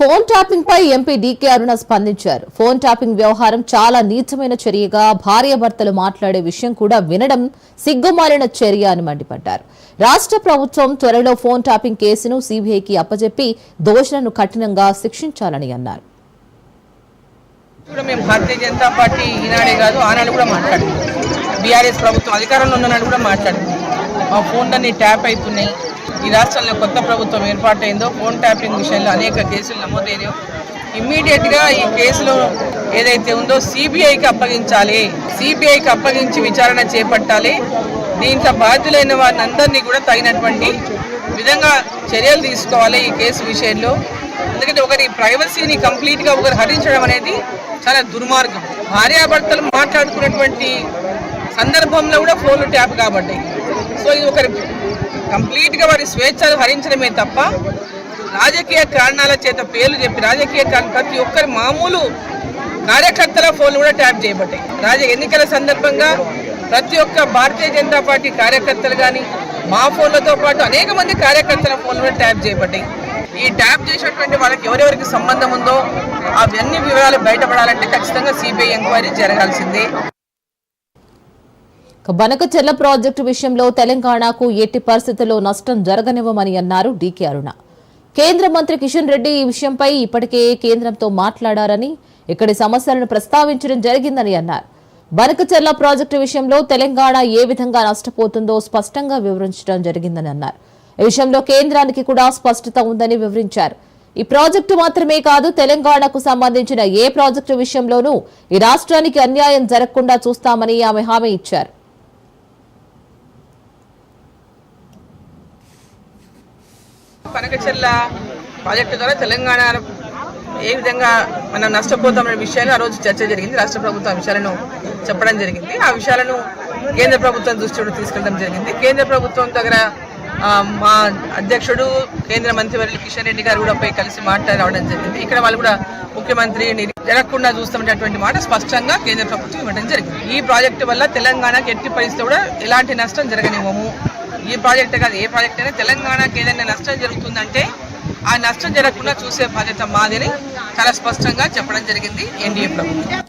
Phone tapping పై MP DK Aruna స్పందించారు. Phone tapping వ్యవహారం చాలా నీచమైన చర్యగా భార్యాభర్తలు మాట్లాడే విషయం కూడా వినడం సిగ్గుమాలిన చర్య అని మండిపడ్డారు. రాష్ట్ర ప్రభుత్వం త్వరలో ఫోన్ ట్యాపింగ్ కేసును సిబిఐకి అప్పజెప్పి దోషులను కఠినంగా శిక్షించాలని అన్నారు. కూడా మేము భారతీయ జనతా పార్టీ ఈనాడే కాదు ఆనాడు కూడా మాట్లాడింది బీఆర్ఎస్ ప్రభుత్వం అధికారంలో ఉన్ననాడు కూడా మాట్లాడింది మా ఫోన్లన్నీ ట్యాప్ అవుతున్నాయి ఈ రాష్ట్రంలో కొత్త ప్రభుత్వం ఏర్పాటైందో ఫోన్ ట్యాపింగ్ విషయంలో అనేక కేసులు నమోదైనాయో ఇమ్మీడియట్గా ఈ కేసులో ఏదైతే ఉందో సిబిఐకి అప్పగించాలి. సిబిఐకి అప్పగించి విచారణ చేపట్టాలి. దీంట్లో బాధ్యులైన వారిని అందరినీ కూడా తగినటువంటి విధంగా చర్యలు తీసుకోవాలి ఈ కేసు విషయంలో. ఎందుకంటే ఒకరి ప్రైవసీని కంప్లీట్గా ఒకరు హరించడం అనేది చాలా దుర్మార్గం. భార్యాభర్తలు మాట్లాడుకున్నటువంటి సందర్భంలో కూడా ఫోన్లు ట్యాప్ కాబట్టి సో ఇది ఒకరి కంప్లీట్గా వారి స్వేచ్ఛను హరించడమే తప్ప రాజకీయ కారణాల చేత పేర్లు చెప్పి రాజకీయ కారణం ప్రతి ఒక్కరి మామూలు కార్యకర్తల ఫోన్లు కూడా ట్యాప్ చేయబడ్డాయి. రాజ ఎన్నికల సందర్భంగా ప్రతి ఒక్క భారతీయ జనతా పార్టీ కార్యకర్తలు కానీ మా ఫోన్లతో పాటు అనేక మంది కార్యకర్తల ఫోన్లు కూడా ట్యాప్ చేయబడ్డాయి. ఈ ట్యాప్ చేసినటువంటి వాళ్ళకి ఎవరెవరికి సంబంధం ఉందో అవన్నీ వివరాలు బయటపడాలంటే ఖచ్చితంగా సిబిఐ ఎంక్వైరీ జరగాల్సిందే. బనకచెర్ల ప్రాజెక్టు విషయంలో తెలంగాణకు ఎట్టి పరిస్థితుల్లో నష్టం జరగనివ్వమని అన్నారు డీకే అరుణ. కేంద్ర మంత్రి కిషన్ రెడ్డి ఈ విషయంపై ఇప్పటికే కేంద్రంతో మాట్లాడారని ఇక్కడి సమస్యలను ప్రస్తావించడం జరిగిందని అన్నారు. బనకచెర్ల ప్రాజెక్టు విషయంలో తెలంగాణ ఏ విధంగా నష్టపోతుందో స్పష్టంగా వివరించడం జరిగిందని అన్నారు. ఈ విషయంలో కేంద్రానికి కూడా స్పష్టత ఉందని వివరించారు. ఈ ప్రాజెక్టు మాత్రమే కాదు తెలంగాణకు సంబంధించిన ఏ ప్రాజెక్టు విషయంలోనూ ఈ రాష్ట్రానికి అన్యాయం జరగకుండా చూస్తామని ఆమె హామీ ఇచ్చారు. పనకచెల్ల ప్రాజెక్టు ద్వారా తెలంగాణ ఏ విధంగా మనం నష్టపోతామనే విషయాన్ని ఆ రోజు చర్చ జరిగింది. రాష్ట్ర ప్రభుత్వం ఆ విషయాలను చెప్పడం జరిగింది. ఆ విషయాలను కేంద్ర ప్రభుత్వం దృష్టిలో తీసుకెళ్ళడం జరిగింది. కేంద్ర ప్రభుత్వం దగ్గర మా అధ్యక్షుడు కేంద్ర మంత్రివర్యులు కిషన్ రెడ్డి గారు కూడా పోయి కలిసి మాట్లాడవడం జరిగింది. ఇక్కడ వాళ్ళు కూడా ముఖ్యమంత్రి జరగకుండా చూస్తామనేటువంటి మాట స్పష్టంగా కేంద్ర ప్రభుత్వం ఇవ్వడం జరిగింది. ఈ ప్రాజెక్టు వల్ల తెలంగాణకి ఎట్టి పరిస్థితి కూడా ఎలాంటి నష్టం జరగనివ్వము. ఈ ప్రాజెక్ట్ కాదు ఏ ప్రాజెక్ట్ అయినా తెలంగాణకి ఏదైనా నష్టం జరుగుతుందంటే ఆ నష్టం జరగకుండా చూసే బాధ్యత మాదని చాలా స్పష్టంగా చెప్పడం జరిగింది ఎన్డీఏ ప్రభుత్వం.